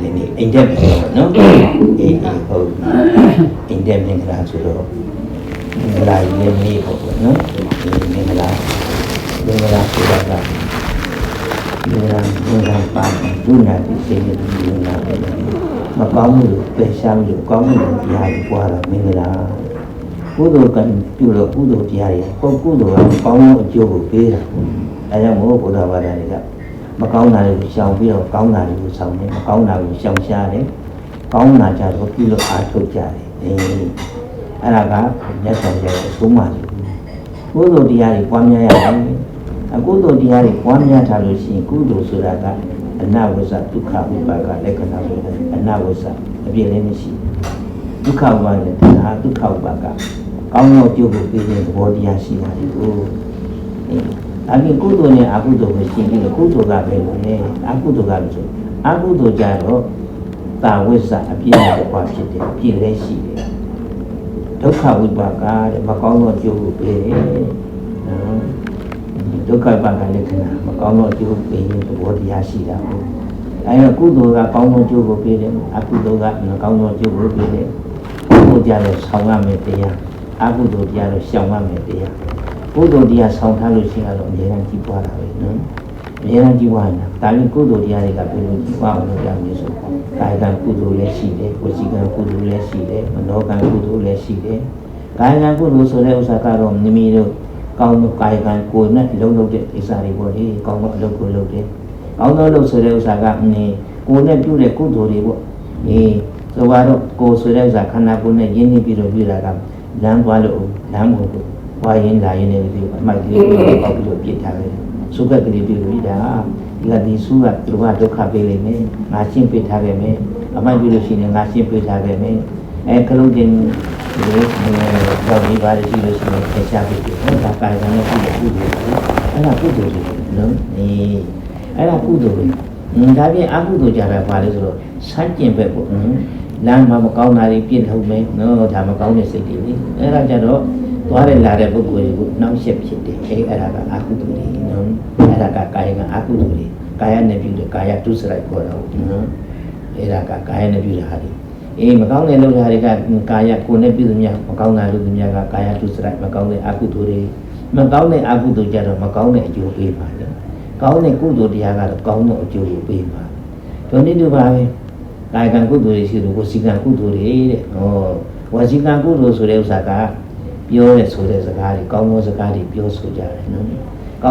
တက်ပြီနော်အေးအေးဟုတ်အိမ်တက်မင်္ဂလာဆိုတော့မင်္ဂလာကြီးလည်းနေပေါ့ကွနော်အေးမင်္ဂလာမင်္ဂလာဆိုတာကမင်္ဂလာမင်္ဂလာပါဒုနာတိစေတမင်္ဂလာပဲမကောင်းမှုကိုပယ်ရှားလို့ကောင်းမှုကိုတရားကြီးပွားတာမင်္ဂလာကုသိုလ်ကံပြုလို့ကုသိုလ်တရားကြီးကိုကုသိုလ်ကကောင်းတဲ့အကျိုးကိုပေးတာအဲကြောင့်မို့ဘုရားဘာသာတွေက မကောင်းတာတွေကိုရှောင်ပြီးတော့ကောင်းတာတွေကိုဆောင်တယ်မကောင်းတာကိုရှောင်ရှားတယ်ကောင်းတာကြတော့ပြုလို့အားထုတ်ကြတယ်အေးအဲ့ဒါကမြတ်စွာဘုရားရဲ့အဆုံးအမကြီးကုသိုလ်တရားတွေပွားများရတယ်အကုသိုလ်တရားတွေပွားများထားလို့ရှိရင်ကုသိုလ်ဆိုတာကအနဝဇ္ဇဒုက္ခဥပါကလက္ခဏာဆိုတဲ့အနဝဇ္ဇအပြည့်လည်းမရှိဒုက္ခဥပါကလည်းဒါဒုက္ခဥပါကကောင်းသောကျိုးကိုပေးတဲ့သဘောတရားရှိတာဒီကို အေးအပြင်ကုသိုလ်နဲ့အကုသိုလ်ကိုရှင်းပြီးတော့ကုသိုလ်ကပဲလို့လေအကုသိုလ်ကလို့ဆိုအကုသိုလ်ကြတော့တာဝိဇ္ဇအပြည့်နဲ့ပွားဖြစ်တယ်အပြည့်လည်းရှိတယ်ဒုက္ခဝိပါကတဲ့မကောင်းသောအကျိုးကိုပေးတယ်နော်ဒုက္ခဝိပါကလက္ခဏာမကောင်းသောအကျိုးပေးရင်သဘောတရားရှိတာဟုတ်အဲဒါကုသိုလ်ကကောင်းသောအကျိုးကိုပေးတယ်အကုသိုလ်ကမကောင်းသောအကျိုးကိုပေးတယ်ကုသိုလ်ကြတော့ဆောင်ရမယ်တရားအကုသိုလ်တရားတော့ရှောင်ရမယ်တရား ကုသိုလ်တရားဆောင်ထားလို့ရှိရင်တော့အများကြီးကြီးပွားတာပဲနော်အများကြီးကြီးပွားနေတာဒါပြင်ကုသိုလ်တရားတွေကဘယ်လိုကြီးပွားအောင်လုပ်ရမလဲဆိုတော့ကာယကံကုသိုလ်လည်းရှိတယ်ဝစီကံကုသိုလ်လည်းရှိတယ်မနောကံကုသိုလ်လည်းရှိတယ်ကာယကံကုသိုလ်ဆိုတဲ့ဥစ္စာကတော့မိမိတို့ကောင်းသောကာယကံကိုယ်နဲ့အလုံးလုံးတဲ့ဣစ္စာတွေပေါ့လေကောင်းသောအလုပ်ကိုလုပ်တယ်ကောင်းသောအလုပ်ဆိုတဲ့ဥစ္စာကအင်းကိုယ်နဲ့ပြုတဲ့ကုသိုလ်တွေပေါ့အေးဆိုတော့ကိုယ်ဆိုတဲ့ဥစ္စာခန္ဓာကိုယ်နဲ့ရင်းနှီးပြီးတော့ပြုတာကလမ်းသွားလို့လမ်းကို ဝါရင်လာရင်လည်းဒီအမိုက်ကလေးကိုပေါက်ပြီးတော့ပြစ်ထားတယ်။စုကက်ကလေးပြလို့ဒါဒီကဒီစုကသူကဒုက္ခပေးလိမ့်မယ်။ငါရှင်းပေးထားခဲ့မယ်။အမိုက်ပြလို့ရှိရင်ငါရှင်းပေးထားခဲ့မယ်။အဲကလုံးချင်းဒီလိုတော့ဒီပါရရှိလို့ရှိရင်ဆက်ချပေးတယ်။ဒါကာယကံနဲ့ပြုလို့ပြုလို့အဲ့ဒါကုသိုလ်တွေနော်။အေးအဲ့ဒါကုသိုလ်တွေ။ဒါပြင်အကုသိုလ်ကြတာပါလေဆိုတော့စัจကျင်ဘက်ပေါ့။လမ်းမှာမကောင်းတာတွေပြစ်ထုတ်မယ်နော်ဒါမကောင်းတဲ့စိတ်တွေလေအဲ့ဒါကြတော့ သွားရလာတဲ့ပုဂ္ဂိုလ်တွေကိုနှောင့်ယှက်ဖြစ်တယ်အဲအဲ့ဒါကအကုသိုလ်တွေနော်အဲ့ဒါကကာယကအကုသိုလ်တွေကာယနဲ့ပြုတဲ့ကာယဒုစရိုက်ခေါ်တာဟုတ်နော်အဲ့ဒါကကာယနဲ့ပြုတဲ့ဟာတွေအေးမကောင်းတဲ့လုပ်တာတွေကကာယကိုယ်နဲ့ပြုသမျှမကောင်းတာလုပ်သမျှကကာယဒုစရိုက်မကောင်းတဲ့အကုသိုလ်တွေမကောင်းတဲ့အကုသိုလ်ကြတော့မကောင်းတဲ့အကျိုးပေးပါလေကောင်းတဲ့ကုသိုလ်တရားကတော့ကောင်းတဲ့အကျိုးကိုပေးပါဒီနေ့ဒီပါပဲကာယကံကုသိုလ်တွေရှိလို့ဝစီကံကုသိုလ်တွေတဲ့ဟောဝစီကံကုသိုလ်ဆိုတဲ့ဥစ္စာက ပြောရဲဆိုတဲ့စကားတွေကောင်းသောစကားတွေပြောဆိုကြတယ်နော်